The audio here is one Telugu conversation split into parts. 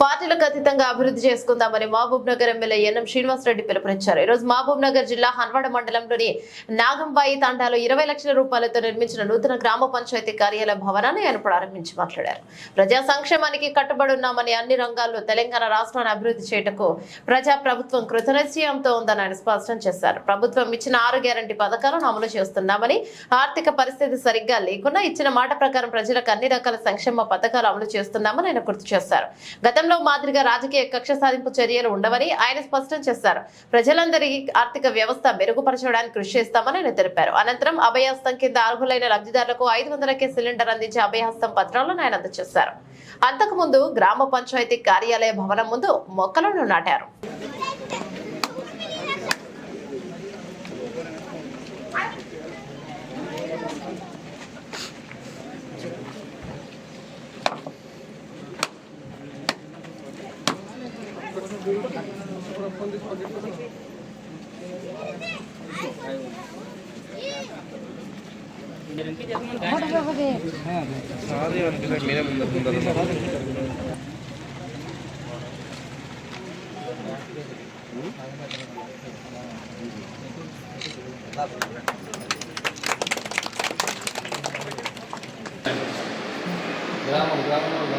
పార్టీలకు అతీతంగా అభివృద్ధి చేసుకుందామని మహబూబ్ నగర్ ఎమ్మెల్యే ఎన్ఎం శ్రీనివాసరెడ్డి పిలుపునిచ్చారు. ఈ రోజు మహబూబ్ నగర్ జిల్లా హన్వాడ మండలంలోని నాగంబాయి తాండాలో ఇరవై లక్షల రూపాయలతో నిర్మించిన నూతన గ్రామ పంచాయతీ కార్యాలయ భవనాన్ని ఆయన ప్రారంభించి మాట్లాడారు. ప్రజా సంక్షేమానికి కట్టుబడి ఉన్నామని అన్ని రంగాల్లో తెలంగాణ రాష్ట్రాన్ని అభివృద్ధి చేయటకు ప్రజా ప్రభుత్వం కృతనిశ్చయంతో ఉందని ఆయన స్పష్టం చేశారు. ప్రభుత్వం ఇచ్చిన ఆరు గ్యారంటీ పథకాలను అమలు చేస్తున్నామని ఆర్థిక పరిస్థితి సరిగ్గా లేకున్నా ఇచ్చిన మాట ప్రకారం ప్రజలకు అన్ని రకాల సంక్షేమ పథకాలు అమలు చేస్తున్నామని ఆయన గుర్తు చేశారు. గతంలో మాదిరిగా రాజకీయ కక్ష సాధింపు చర్యలు ఉండవని ఆయన స్పష్టం చేశారు. ప్రజలందరి ఆర్థిక వ్యవస్థ మెరుగుపరచడానికి కృషి చేస్తామని ఆయన తెలిపారు. అనంతరం అభయహస్తం కింద అర్హులైన లబ్ధిదారులకు ఐదు వందలకే సిలిండర్ అందించే అభయహస్తం పత్రాలను ఆయన అందజేశారు. అంతకుముందు గ్రామ పంచాయతీ కార్యాలయ భవనం ముందు మొక్కలను నాటారు. గ్రామం గ్రామంలో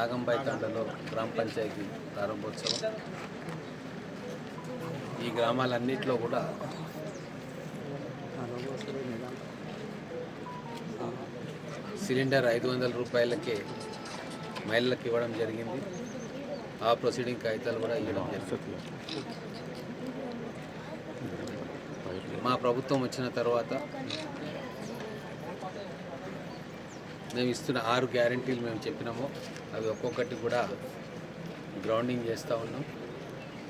నాగంబాయి తండలో గ్రామ పంచాయతీ ప్రారంభోత్సవం. ఈ గ్రామాలన్నింటిలో కూడా సిలిండర్ ఐదు వందల రూపాయలకే మహిళలకు ఇవ్వడం జరిగింది. ఆ ప్రొసీడింగ్ కాగితాలు కూడా ఇవ్వడం జరిగింది. మా ప్రభుత్వం వచ్చిన తర్వాత మేము ఇస్తున్న ఆరు గ్యారంటీలు మేము చెప్పినాము. అవి ఒక్కొక్కటి కూడా గ్రౌండింగ్ చేస్తూ ఉన్నాం.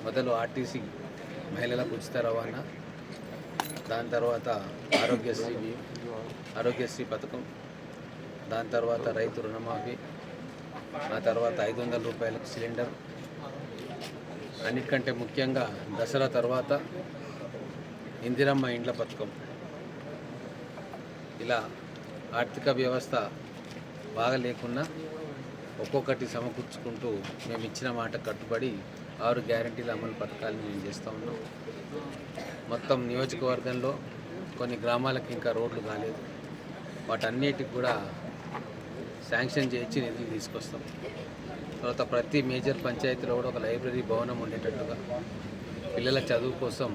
మొదలు ఆర్టీసీ మహిళలకు ఉచిత రవాణా దాని తర్వాత ఆరోగ్యశ్రీ ఆరోగ్యశ్రీ పథకం దాని తర్వాత రైతు రుణమాఫీ ఆ తర్వాత ఐదు వందల రూపాయలకు సిలిండర్. అన్నిటికంటే ముఖ్యంగా దసరా తర్వాత ఇందిరమ్మ ఇండ్ల పథకం. ఇలా ఆర్థిక వ్యవస్థ బాగా లేకున్నా ఒక్కొక్కటి సమకూర్చుకుంటూ మేము ఇచ్చిన మాట కట్టుబడి ఆరు గ్యారంటీల అమలు పథకాలను మేము చేస్తూ ఉన్నాం. మొత్తం నియోజకవర్గంలో కొన్ని గ్రామాలకు ఇంకా రోడ్లు కాలేదు. వాటన్నిటికి కూడా శాంక్షన్ చేయించి నిధులు తీసుకొస్తాం. తర్వాత ప్రతి మేజర్ పంచాయతీలో కూడా ఒక లైబ్రరీ భవనం ఉండేటట్టుగా పిల్లల చదువు కోసం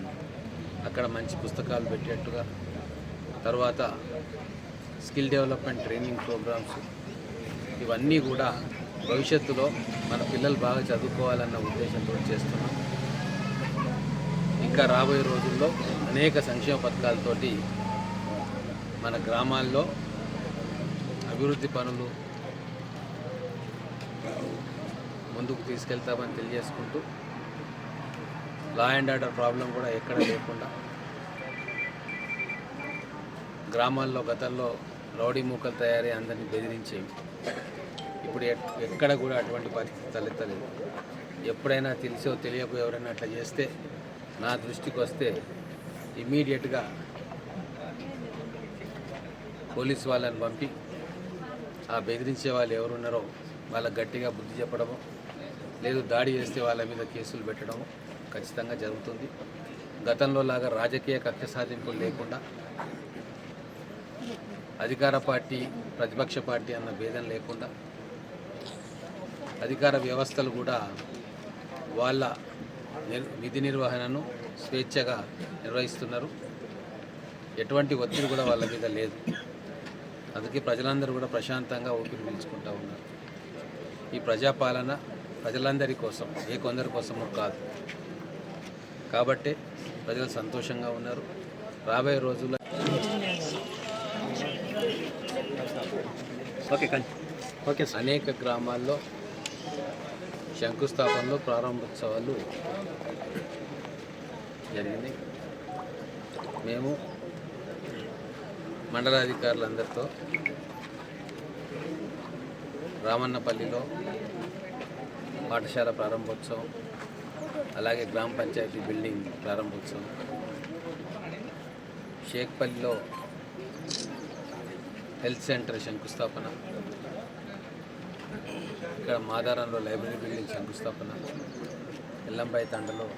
అక్కడ మంచి పుస్తకాలు పెట్టేట్టుగా తర్వాత స్కిల్ డెవలప్మెంట్ ట్రైనింగ్ ప్రోగ్రామ్స్ ఇవన్నీ కూడా భవిష్యత్తులో మన పిల్లలు బాగా చదువుకోవాలన్న ఉద్దేశంతో చేస్తున్నాం. ఇంకా రాబోయే రోజుల్లో అనేక సంక్షేమ పథకాలతోటి మన గ్రామాల్లో అభివృద్ధి పనులు ముందుకు తీసుకెళ్తామని తెలియజేసుకుంటూ లా అండ్ ఆర్డర్ ప్రాబ్లం కూడా ఎక్కడ లేకుండా గ్రామాల్లో గతంలో రౌడీ మూకలు తయారై అందరినీ బెదిరించేవి. ఇప్పుడు ఎక్కడ కూడా అటువంటి పరిస్థితి తలెత్తలేదు. ఎప్పుడైనా తెలిసో తెలియకో ఎవరైనా అట్లా చేస్తే నా దృష్టికి వస్తే ఇమీడియట్గా పోలీస్ వాళ్ళని పంపి ఆ బెదిరించే వాళ్ళు ఎవరున్నారో వాళ్ళకి గట్టిగా బుద్ధి చెప్పడము లేదు దాడి చేస్తే వాళ్ళ మీద కేసులు పెట్టడము ఖచ్చితంగా జరుగుతుంది. గతంలో లాగా రాజకీయ కక్ష సాధింపులు లేకుండా అధికార పార్టీ ప్రతిపక్ష పార్టీ అన్న భేదం లేకుండా అధికార వ్యవస్థలు కూడా వాళ్ళ విధి నిర్వహణను స్వేచ్ఛగా నిర్వహిస్తున్నారు. ఎటువంటి ఒత్తిడి కూడా వాళ్ళ మీద లేదు. అందుకే ప్రజలందరూ కూడా ప్రశాంతంగా ఊపిరి పీల్చుకుంటూ ఉన్నారు. ఈ ప్రజాపాలన ప్రజలందరి కోసం ఏ కొందరి కోసమో కాదు. కాబట్టే ప్రజలు సంతోషంగా ఉన్నారు. రాబోయే రోజుల్లో ఓకే కానీ ఓకే అనేక గ్రామాల్లో శంకుస్థాపనలు ప్రారంభోత్సవాలు జరిగినాయి. మేము మండలాధికారులందరితో రామన్నపల్లిలో పాఠశాల ప్రారంభోత్సవం అలాగే గ్రామ పంచాయతీ బిల్డింగ్ ప్రారంభోత్సవం షేక్పల్లిలో హెల్త్ సెంటర్ శంకుస్థాపన. ఇక్కడ మాదారంలో లైబ్రరీ బిల్డింగ్ శంకుస్థాపన. ఎల్లంబాయి తండలో